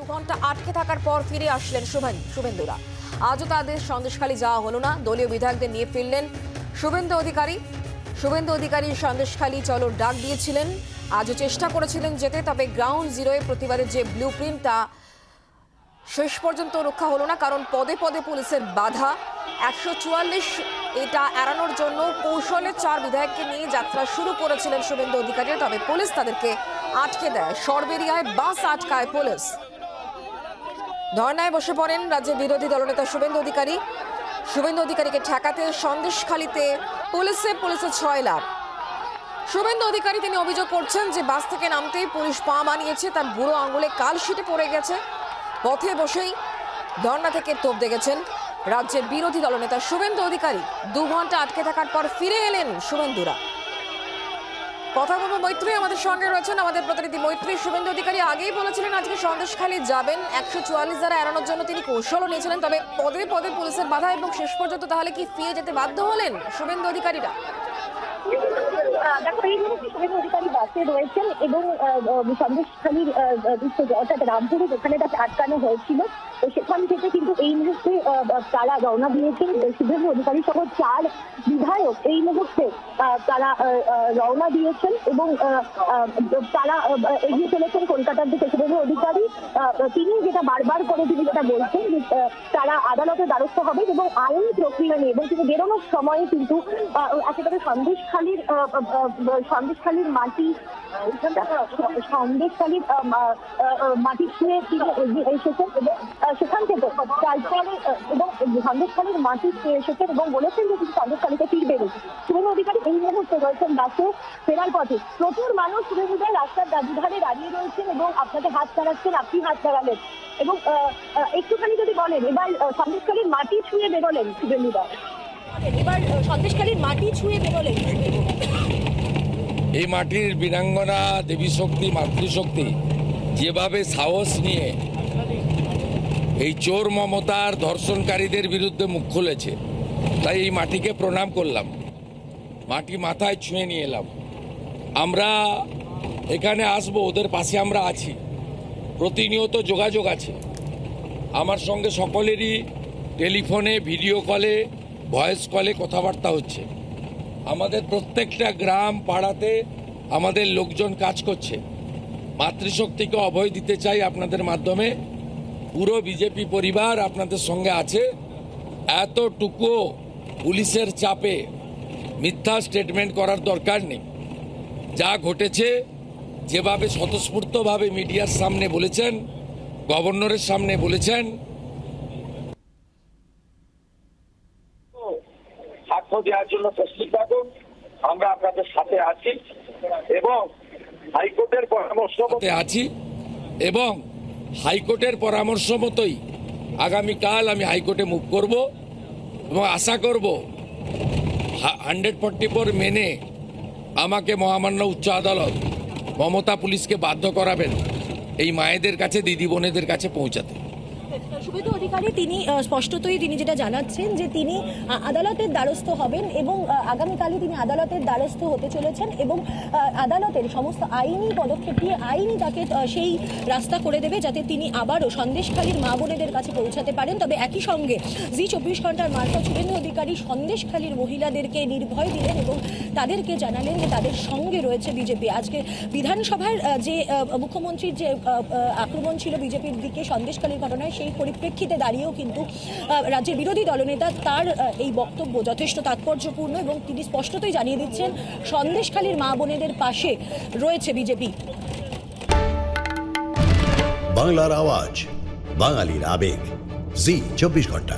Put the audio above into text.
দু ঘণ্টা আটকে থাকার পর ফিরে আসলেন শুভেন শুভেন্দুরা। আজও তাদের সন্দেশখালী যাওয়া হলো না। দলীয় বিধায়কদের নিয়ে ফিরলেন শুভেন্দু অধিকারী। শুভেন্দু অধিকারী সন্দেশখালী চলোর ডাক দিয়েছিলেন। আজও চেষ্টা করেছিলেন যেতে, তবে গ্রাউন্ড জিরোয় প্রতিবাদের যে ব্লু প্রিন্ট তা শেষ পর্যন্ত রক্ষা হলো না, কারণ পদে পদে পুলিশের বাধা। একশো চুয়াল্লিশ এটা এড়ানোর জন্য কৌশলে চার বিধায়ককে নিয়ে যাত্রা শুরু করেছিলেন শুভেন্দু অধিকারী তবে পুলিশ তাদেরকে আটকে দেয়। সরবেরিয়ায় বাস আটকায় পুলিশ। ধর্নায় বসে পড়েন রাজ্যের বিরোধী দলনেতা শুভেন্দু অধিকারী। শুভেন্দু অধিকারীকে ঠেকাতে সন্দেশখালিতে পুলিশে পুলিশে ছয় লাভ শুভেন্দু অধিকারী তিনি অভিযোগ করছেন যে বাস থেকে নামতেই পুলিশ পা মানিয়েছে তার বুড়ো আঙুলে কাল শিটে পড়ে গেছে। পথে বসেই ধর্না থেকে তোপ দেখেছেন রাজ্যের বিরোধী দলনেতা শুভেন্দু অধিকারী। দু ঘণ্টা আটকে থাকার পর ফিরে এলেন শুভেন্দুরা। কথা বলব মৈত্রী, আমাদের সঙ্গে রয়েছেন আমাদের প্রতিনিধি মৈত্রী। শুভেন্দু অধিকারী আগেই বলেছিলেন আজকে সন্দেশখালী যাবেন। একশো চুয়াল্লিশ দ্বারা এড়ানোর জন্য তিনি কৌশলও নিয়েছিলেন, তবে পদে পদে পুলিশের বাধা এবং শেষ পর্যন্ত তাহলে কি ফিরে যেতে বাধ্য হলেন শুভেন্দু অধিকারীরা? রয়েছেন এবং সন্দেশখালীর অর্থাৎ রামপুরে যেখানে তাকে আটকানো হয়েছিল সেখান থেকে কিন্তু এই মুহূর্তে তারা রওনা দিয়েছেন। শুভেন্দু অধিকারী সহ চার বিধায়ক এই মুহূর্তে তারা রওনা দিয়েছেন এবং তারা এগিয়ে চলেছেন কলকাতার দিকে। শুভেন্দু অধিকারী তিনি যেটা বারবার করে তিনি যেটা বলছেন যে তারা আদালতের দ্বারস্থ হবেন এবং আইন প্রক্রিয়া নিয়ে, এবং তিনি বেরোনোর সময় কিন্তু একেবারে সন্দেশখালীর সন্দেশখালীর মাটি সন্দেশখালীর মাটি ছুঁয়ে তিনি এগিয়ে এসেছেন এবং সেখান থেকে তারপরে এবং সন্দেশখালীর মাটি ছুঁয়ে এসেছেন এবং বলেছেন যে তিনি সন্দেশখালীতে ফিরবেন শুভেন্দু অধিকারী এই মুহূর্তে রয়েছেন বাসে, ফেরার পথে। প্রচুর মানুষ শুভেন্দুদের রাস্তার দুধারে দাঁড়িয়ে রয়েছেন এবং আপনাকে হাত চালাচ্ছেন আপনি হাত চালালেন এবং একটুখানি যদি বলেন, এবার সন্দেশখালীর মাটি ছুঁয়ে বেরোলেন শুভেন্দুদা এবার আহ, সন্দেশখালীর মাটি ছুঁয়ে বেরোলেন। এই মাটির বীরাঙ্গনা দেবী শক্তি মাতৃশক্তি যেভাবে সাহস নিয়ে এই চোর মমতার ধর্ষণকারীদের বিরুদ্ধে মুখ খুলেছে তাই এই মাটিকে প্রণাম করলাম। মাটি মাথায় ছুঁয়ে নিয়ে এলাম। আমরা এখানে আসব ওদের পাশে আমরা আছি। প্রতিনিয়ত যোগাযোগ আছে। আমার সঙ্গে সকলেরই টেলিফোনে ভিডিও কলে ভয়েস কলে কথাবার্তা হচ্ছে। আমাদের প্রত্যেকটা গ্রাম পাড়াতে আমাদের লোকজন কাজ করছে। মাতৃশক্তিকে অভয় দিতে চাই আপনাদের মাধ্যমে। পুরো বিজেপি পরিবার আপনাদের সঙ্গে আছে। এতটুকু পুলিশের চাপে মিথ্যা স্টেটমেন্ট করার দরকার নেই। যা ঘটেছে, যেভাবে স্বতঃস্ফূর্তভাবে মিডিয়ার সামনে বলেছেন, গভর্নরের সামনে বলেছেন দেওয়ার জন্য প্রস্তুত থাকুন। আমরা আপনাদের সাথে আছি এবং হাইকোর্টের পরামর্শ আছি এবং হাইকোর্টের পরামর্শ মতোই আগামীকাল আমি হাইকোর্টে মুভ করব এবং আশা করব হান্ড্রেড ফর্টি ফোর মেনে আমাকে মহামান্য উচ্চ আদালত মমতা পুলিশকে বাধ্য করাবেন এই মায়েদের কাছে, দিদি বোনেদের কাছে পৌঁছাতে। শুভেন্দু অধিকারী তিনি স্পষ্টতই তিনি যেটা জানাচ্ছেন যে তিনি আদালতের দ্বারস্থ হবেন এবং আগামীকালই তিনি আদালতের দ্বারস্থ হতে চলেছেন এবং আদালতের সমস্ত আইনি পদক্ষেপ নিয়ে আইনি তাকে সেই রাস্তা করে দেবে যাতে তিনি আবারও সন্দেশখালীর মা বোনেদের কাছে পৌঁছাতে পারেন। তবে একই সঙ্গে জি চব্বিশ ঘণ্টার মারফত শুভেন্দু অধিকারী সন্দেশখালীর মহিলাদেরকে নির্ভয় দিলেন এবং তাদেরকে জানালেন যে তাদের সঙ্গে রয়েছে বিজেপি। আজকে বিধানসভার যে মুখ্যমন্ত্রীর যে আক্রমণ ছিল বিজেপির দিকে সন্দেশখালীর ঘটনায়, সেই পরিপ্রেক্ষিতে দাঁড়িয়েও কিন্তু রাজ্যের বিরোধী দলনেতা তার এই বক্তব্য যথেষ্ট তাৎপর্যপূর্ণ এবং তিনি স্পষ্টতই জানিয়ে দিচ্ছেন, সন্দেশখালীর মা বোনেদের পাশে রয়েছে বিজেপি। বাংলার আওয়াজ, বাঙালির আবেগ। জি, চব্বিশ ঘণ্টা।